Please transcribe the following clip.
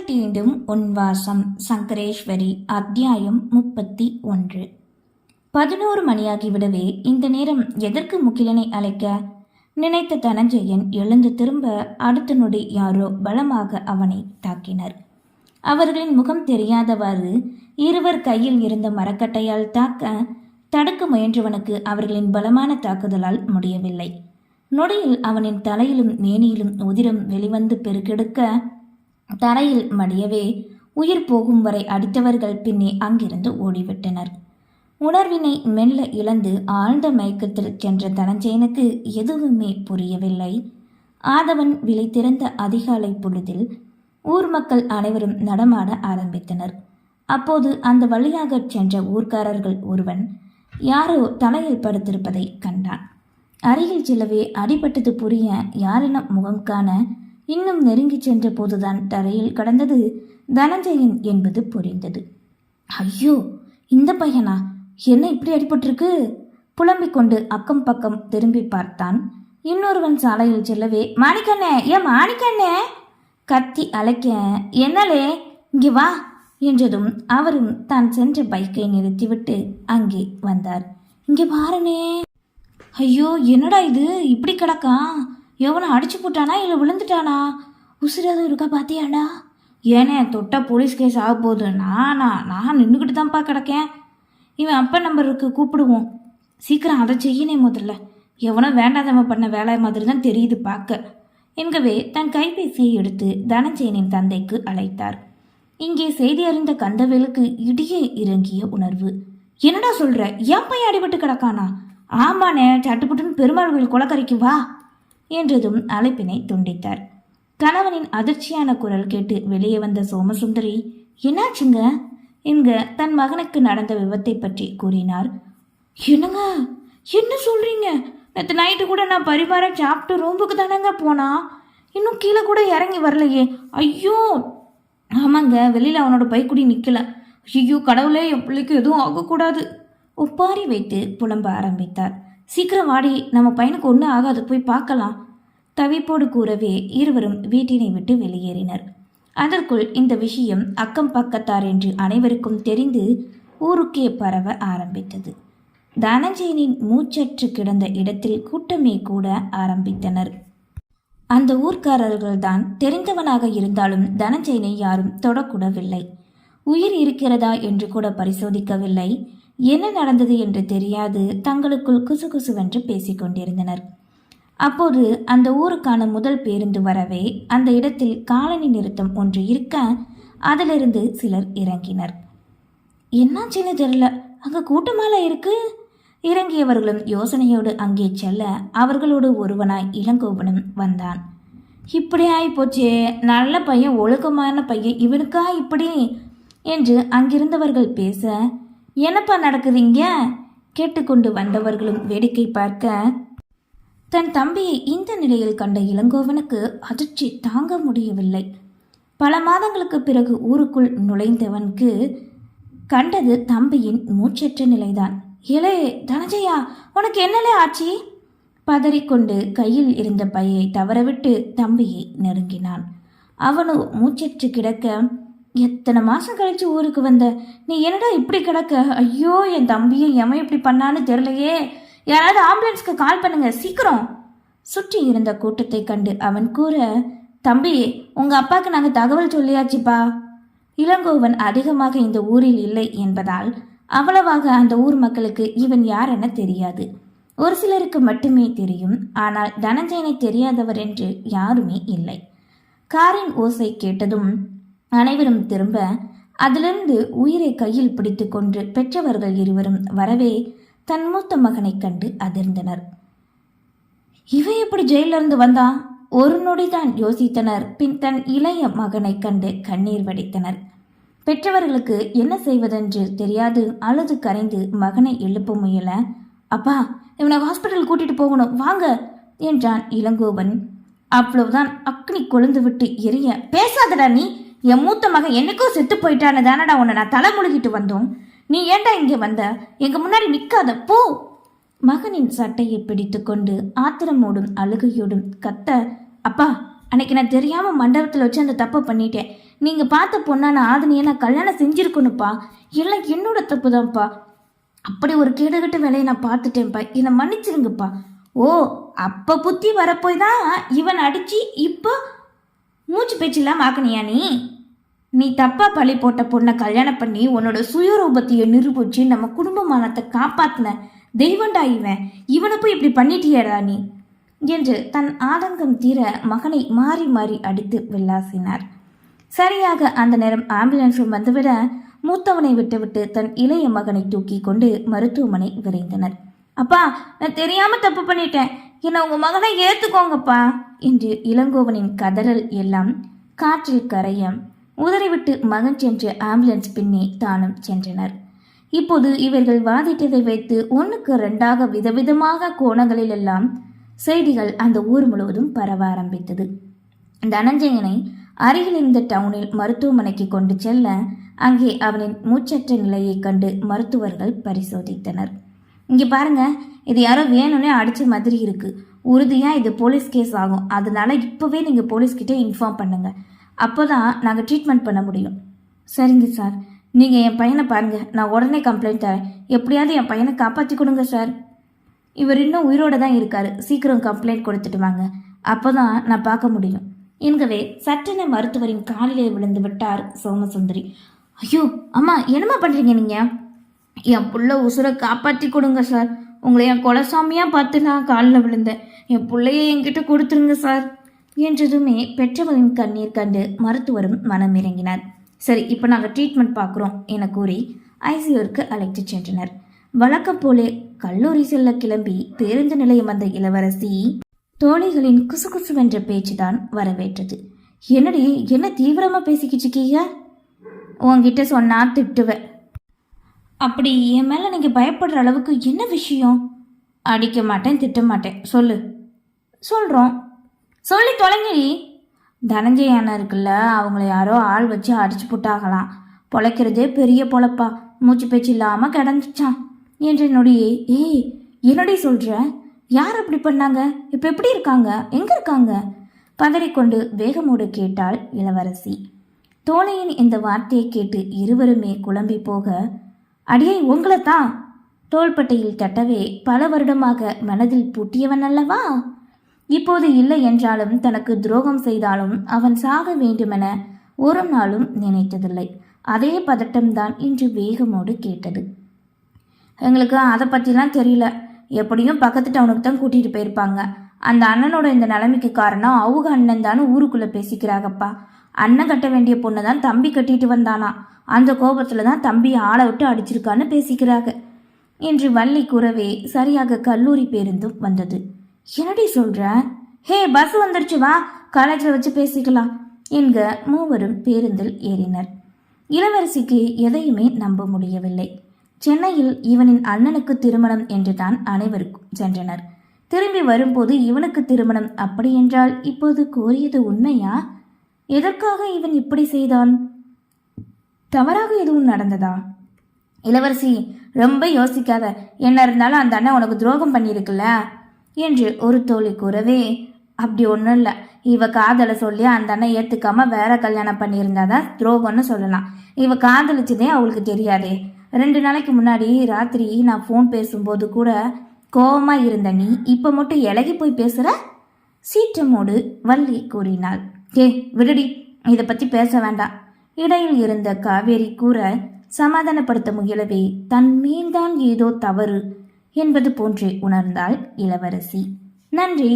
கண்கள் தீண்டும் உன்வாசம் சங்கரேஸ்வரி அத்தியாயம் முப்பத்தி ஒன்று. பதினோரு மணியாகிவிடவே இந்த நேரம் எதற்கு முகிலனை அழைக்க? நினைத்த தனஞ்சயன் எழுந்து திரும்ப அடுத்த நொடி யாரோ பலமாக அவனை தாக்கினர். அவர்களின் முகம் தெரியாதவாறு இருவர் கையில் இருந்த மரக்கட்டையால் தாக்க தடுக்க முயன்றவனுக்கு அவர்களின் பலமான தாக்குதலால் முடியவில்லை. நொடியில் அவனின் தலையிலும் மேனியிலும் உதிரம் வெளிவந்து பெருக்கெடுக்க தரையில் மடியவே உயிர் போகும் வரை அடித்தவர்கள் பின்னே அங்கிருந்து ஓடிவிட்டனர். உணர்வினை மெல்ல இழந்து ஆழ்ந்த மயக்கத்தில் சென்ற தனஞ்சயனுக்கு எதுவுமே புரியவில்லை. ஆதவன் விலை திறந்த அதிகாலை பொழுதில் ஊர் மக்கள் அனைவரும் நடமாட ஆரம்பித்தனர். அப்போது அந்த வழியாக சென்ற ஊர்க்காரர்கள் ஒருவன் யாரோ தலையில் படுத்திருப்பதை கண்டான். அருகில் செல்லவே அடிபட்டது புரிய யாரென முகம் காண இன்னும் நெருங்கி சென்ற போதுதான் தரையில் கடந்தது தனஞ்சயன் என்பது புரிந்தது. ஐயோ இந்த பையனா? என்ன இப்படி அடிபட்டிருக்கு? புலம்பிக் கொண்டு அக்கம் பக்கம் திரும்பி பார்த்தான். இன்னொருவன் சாலையில் செல்லவே மாணிக்கண்ணே ஏன் மாணிக்கண்ணே! கத்தி அழைக்க என்னலே இங்கே வா! என்றதும் அவரும் தான் சென்ற பைக்கை நிறுத்திவிட்டு அங்கே வந்தார். இங்கே பாருனே! ஐயோ என்னடா இது? இப்படி கிடக்கா? எவனை அடிச்சு போட்டானா இல்லை விழுந்துட்டானா? உசுரதும் இருக்கா பார்த்தியாடா ஏனே தொட்டா போலீஸ் கேஸ் ஆக போகுது. நானா நான் நின்றுக்கிட்டு தான்ப்பா கிடக்கேன். இவன் அப்பா நம்பருக்கு கூப்பிடுவோம். சீக்கிரம் அதை செய்யனே முதல்ல. எவனோ வேண்டாதவன் பண்ண வேலை மாதிரி தான் தெரியுது பார்க்க. என்கவே தன் கைபேசியை எடுத்து தனஞ்சயனின் தந்தைக்கு அழைத்தார். இங்கே செய்தி அறிந்த கந்தவேலுக்கு இடியே இறங்கிய உணர்வு. என்னடா சொல்ற? என் பையன் அடிபட்டு கிடக்கானா? ஆமாண்ணே சட்டுப்புட்டுன்னு பெருமாள் கோயில் குளக்கரைக்கு வா. என்றதும் அழைப்பினை துண்டித்தார். கணவனின் அதிர்ச்சியான குரல் கேட்டு வெளியே வந்த சோமசுந்தரி என்னாச்சுங்க? என்க தன் மகனுக்கு நடந்த விபத்தை பற்றி கூறினார். என்னங்க? என்ன சொல்றீங்க? நேற்று நைட்டு கூட நான் பரிவாரம் சாப்பிட்டு ரூமுக்கு தானேங்க போனா? இன்னும் கீழே கூட இறங்கி வரலையே. ஐயோ! ஆமாங்க வெளியில் அவனோட பைக்குடி நிற்கல ஐயோ கடவுளே என் பிள்ளைக்கு எதுவும் ஆகக்கூடாது. ஒப்பாரி வைத்து புலம்ப ஆரம்பித்தார். சீக்கிரம் வாடி. நம்ம பையனுக்கு ஒன்றும் ஆகாது. போய் பார்க்கலாம். தவிப்போடு கூறவே இருவரும் வீட்டினை விட்டு வெளியேறினர். அதற்குள் இந்த விஷயம் அக்கம் பக்கத்தார் என்று அனைவருக்கும் தெரிந்து ஊருக்கே பரவ ஆரம்பித்தது. தனஞ்சயனின் மூச்சற்று கிடந்த இடத்தில் கூட்டமே கூட ஆரம்பித்தனர். அந்த ஊர்க்காரர்கள்தான் தெரிந்தவனாக இருந்தாலும் தனஞ்சயனை யாரும் தொடக்கூடவில்லை. உயிர் இருக்கிறதா என்று கூட பரிசோதிக்கவில்லை. என்ன நடந்தது என்று தெரியாது தங்களுக்குள் குசுகுசுவென்று குசுவென்று பேசிக்கொண்டிருந்தனர். அப்போது அந்த ஊருக்கான முதல் பேருந்து வரவே அந்த இடத்தில் காலனி நிறுத்தம் ஒன்று இருக்க அதிலிருந்து சிலர் இறங்கினர். என்னாச்சுன்னு தெரியல அங்கே கூட்டமால இருக்கு? இறங்கியவர்களும் யோசனையோடு அங்கே செல்ல அவர்களோடு ஒருவனாய் இளங்கோவனும் வந்தான். இப்படி ஆகிப்போச்சே நல்ல பையன் ஒழுக்கமான பையன் இவனுக்கா இப்படி? என்று அங்கிருந்தவர்கள் பேச என்னப்பா நடக்குதுங்க கேட்டுக்கொண்டு வந்தவர்களும் வேடிக்கை பார்க்க தன் தம்பியை இந்த நிலையில் கண்ட இளங்கோவனுக்கு அதிர்ச்சி தாங்க முடியவில்லை. பல மாதங்களுக்கு பிறகு ஊருக்குள் நுழைந்தவனுக்கு கண்டது தம்பியின் மூச்சற்ற நிலைதான். இலே தனஜயா உனக்கு என்னலே ஆச்சி? பதறிக்கொண்டு கையில் இருந்த பையை தவறவிட்டு தம்பியை நெருங்கினான். அவனோ மூச்சற்று கிடக்க எத்தனை மாதம் கழிச்சு ஊருக்கு வந்த? நீ என்னடா இப்படி கிடக்க? ஐயோ என் தம்பியை எவன் இப்படி பண்ணான்னு தெரியலையே. யாராவது ஆம்புலன்ஸ்க்கு கால் பண்ணுங்க சீக்கிரம். சுற்றி இருந்த கூட்டத்தை கண்டு அவன் கூற தம்பி உங்க அப்பாவுக்கு நாங்கள் தகவல் சொல்லியாச்சுப்பா. இளங்கோவன் அதிகமாக இந்த ஊரில் இல்லை என்பதால் அவ்வளவாக அந்த ஊர் மக்களுக்கு இவன் யார் என தெரியாது. ஒரு சிலருக்கு மட்டுமே தெரியும் ஆனால் தனஞ்சயனை தெரியாதவர் என்று யாருமே இல்லை. காரின் ஓசை கேட்டதும் அனைவரும் திரும்ப அதிலிருந்து உயிரை கையில் பிடித்துக்கொண்டு பெற்றவர்கள் இருவரும் வரவே தன் மூத்த மகனை கண்டு அதிர்ந்தனர். இவன் எப்படி ஜெயிலிருந்து வந்தான் ஒரு நொடிதான் யோசித்தனர். பின் தன் இளைய மகனை கண்டு கண்ணீர் வடித்தனர். பெற்றவர்களுக்கு என்ன செய்வதென்று தெரியாது. அழுது கரைந்து மகனை எழுப்ப முயல அப்பா இவனை ஹாஸ்பிட்டல் கூட்டிட்டு போகணும். வாங்க என்றான் இளங்கோவன். அவ்வளவுதான். அக்னி கொழுந்து விட்டு எரிய பேசாதடா நீ. என் மூத்த மகன் என்னைக்கோ செத்து போயிட்டான்னு தானடா உன்னை நான் தலை முழுகிட்டு வந்தோம். நீ ஏன்டா இங்கே வந்த? எங்க முன்னாடி நிற்காத போ. மகனின் சட்டையை பிடித்து கொண்டு ஆத்திரமோடும் அழுகையோடும் கத்த அப்பா அன்னைக்கு நான் தெரியாம மண்டபத்தில் வச்சு அந்த தப்பை பண்ணிட்டேன். நீங்க பார்த்த பொண்ணான ஆதினியை நான் கல்யாணம் செஞ்சிருக்கணும்ப்பா. எல்லாம் என்னோட தப்பு தான்ப்பா அப்படி ஒரு கேடுகட்ட வேலையை நான் பார்த்துட்டேன்ப்பா. என்னை மன்னிச்சிருங்கப்பா. ஓ அப்ப புத்தி வரப்போய் தான் இவன் அடிச்சு இப்போ மூச்சு பேச்செல்லாம் ஆக்கணியா நீ? நீ தப்பா பழி போட்ட பொண்ணை கல்யாணம் பண்ணி உன்னோட சுயரூபத்தையை நிரூபிச்சு நம்ம குடும்பமானத்தை காப்பாத்தின தெய்வண்டா இவன். இவனை போய் இப்படி பண்ணிட்டியடா நீ? என்று தன் ஆதங்கம் தீர மகனை மாறி மாறி அடித்து வில்லாசினார். சரியாக அந்த நேரம் ஆம்புலன்ஸும் வந்துவிட மூத்தவனை விட்டுவிட்டு தன் இளைய மகனை தூக்கி கொண்டு மருத்துவமனை விரைந்தனர். அப்பா நான் தெரியாம தப்பு பண்ணிட்டேன். என்னை உங்க மகனை ஏத்துக்கோங்கப்பா என்று இளங்கோவனின் கதறல் எல்லாம் காற்றில் கரைய உதறிவிட்டு மகன் சென்று ஆம்புலன்ஸ் பின்னே தானும் சென்றனர். இப்போது இவர்கள் வாதிட்டதை வைத்து ஒன்றுக்கு ரெண்டாக விதவிதமாக கோணங்களிலெல்லாம் செய்திகள் அந்த ஊர் முழுவதும் பரவ ஆரம்பித்தது. தனஞ்சயனை அருகில் இருந்த டவுனில் மருத்துவமனைக்கு கொண்டு செல்ல அங்கே அவனின் மூச்சற்ற நிலையைக் கண்டு மருத்துவர்கள் பரிசோதித்தனர். இங்கே பாருங்க இது யாரோ வேணும்னே அடிச்ச மாதிரி இருக்குது உறுதியாக இது போலீஸ் கேஸ் ஆகும். அதனால இப்போவே நீங்கள் போலீஸ்கிட்டே இன்ஃபார்ம் பண்ணுங்கள் அப்போ தான் நாங்கள் ட்ரீட்மெண்ட் பண்ண முடியும். சரிங்க சார். நீங்கள் என் பையனை பாருங்கள் நான் உடனே கம்ப்ளைண்ட் தரேன். எப்படியாவது என் பையனை காப்பாற்றி கொடுங்க சார். இவர் இன்னும் உயிரோடு தான் இருக்கார். சீக்கிரம் கம்ப்ளைண்ட் கொடுத்துட்டு வாங்க. அப்போ தான் நான் பார்க்க முடியும். என்கவே சட்டென மருத்துவரின் காலிலே விழுந்து விட்டார் சோமசுந்தரி. ஐயோ அம்மா என்னம்மா பண்ணுறீங்க நீங்கள் என் புள்ள உசுரை காப்பாற்றி கொடுங்க சார். உங்களை என் கொலசாமியாக பார்த்து நான் காலில் விழுந்தேன். என் பிள்ளைய என்கிட்ட கொடுத்துருங்க சார் என்றதுமே பெற்றவரின் கண்ணீர் கண்டு மருத்துவரும் மனமிறங்கினார் சரி இப்போ நாங்கள் ட்ரீட்மெண்ட் பார்க்குறோம் என கூறி ஐசியூருக்கு அழைத்து சென்றனர். வழக்கம் போலே கல்லூரி செல்ல கிளம்பி பேருந்து நிலையம் வந்த இளவரசி தோழிகளின் குசுகுசுவென்ற பேச்சுதான் வரவேற்றது. என்னடி என்ன தீவிரமாக பேசிக்கிட்டு இருக்கீங்க? சொன்னால் சொன்னா திட்டுவேன். அப்படி என் மேலே நீங்கள் பயப்படுற அளவுக்கு என்ன விஷயம்? அடிக்க மாட்டேன் திட்ட மாட்டேன். சொல்லு. சொல்கிறோம் சொல்லி தொலைங்கடி. தனஞ்சய அண்ணன் இருக்குல்ல அவங்கள யாரோ ஆள் வச்சு அடிச்சு போட்டாகலாம் பொழைக்கிறதே பெரிய பொழப்பா. மூச்சு பேச்சு இல்லாமல் கிடந்துச்சான் என்று நொடியே ஏய் என்னுடைய சொல்கிற யார் அப்படி பண்ணாங்க? இப்போ எப்படி இருக்காங்க? எங்கே இருக்காங்க? பதறிக்கொண்டு வேகமோடு கேட்டாள் இளவரசி. தோழையின் இந்த வார்த்தையை கேட்டு இருவருமே குழம்பி போக அடியே உங்களை தான் தோள்பட்டையில் தட்டவே பல வருடமாக மனதில் பூட்டியவன் அல்லவா? இப்போது இல்லை என்றாலும் தனக்கு துரோகம் செய்தாலும் அவன் சாக வேண்டுமென ஒரு நாளும் நினைத்ததில்லை. அதே பதட்டம்தான் இன்று வேகமோடு கேட்டது. எங்களுக்கு அதை பற்றிலாம் தெரியல. எப்படியும் பக்கத்து டவுனுக்கு தான் கூட்டிகிட்டு போயிருப்பாங்க. அந்த அண்ணனோட இந்த நிலைமைக்கு காரணம் அவங்க அண்ணன் தானே ஊருக்குள்ளே பேசிக்கிறாங்கப்பா அண்ணன் கட்ட வேண்டிய பொண்ணை தான் தம்பி கட்டிட்டு வந்தானா? அந்த கோபத்தில் தான் தம்பி ஆளை விட்டு அடிச்சிருக்கான்னு பேசிக்கிறாங்க. என்று வள்ளி கூறவே சரியாக கல்லூரி பேருந்தும் வந்தது. என்னடி சொல்ற? ஹே பஸ் வந்துடுச்சு வா. காலேஜில் வச்சு பேசிக்கலாம் என்க மூவரும் பேருந்தில் ஏறினர். இளவரசிக்கு எதையுமே நம்ப முடியவில்லை. சென்னையில் இவனின் அண்ணனுக்கு திருமணம் என்றுதான் அனைவருக்கும் சென்றனர். திரும்பி வரும்போது இவனுக்கு திருமணம் அப்படியென்றால் இப்போது கோரியது உண்மையா? எதற்காக இவன் இப்படி செய்தான்? தவறாக எதுவும் நடந்ததா? இளவரசி ரொம்ப யோசிக்காத. என்ன இருந்தாலும் அந்த அண்ணன் உனக்கு துரோகம் பண்ணியிருக்குல்ல? என்று ஒரு தோழி கூறவே அப்படி ஒன்றும் இல்லை. இவ காதலை சொல்லி அந்த அண்ணன் ஏற்றுக்காம வேற கல்யாணம் பண்ணியிருந்தாதான் துரோகம்னு சொல்லலாம். இவ காதலிச்சதே அவளுக்கு தெரியாதே. ரெண்டு நாளைக்கு முன்னாடி ராத்திரி நான் ஃபோன் பேசும்போது கூட கோபமாக இருந்த நீ இப்போ மட்டும் இலகி போய் பேசுகிற சீற்றமோடு வள்ளி கூறினாள். ஏ விடுடி. இதை பற்றி பேச வேண்டாம். இடையில் இருந்த காவேரி கூற சமாதானப்படுத்த முயலவே தன் மேல்தான் ஏதோ தவறு என்பது போன்றே உணர்ந்தாள் இளவரசி. நன்றி.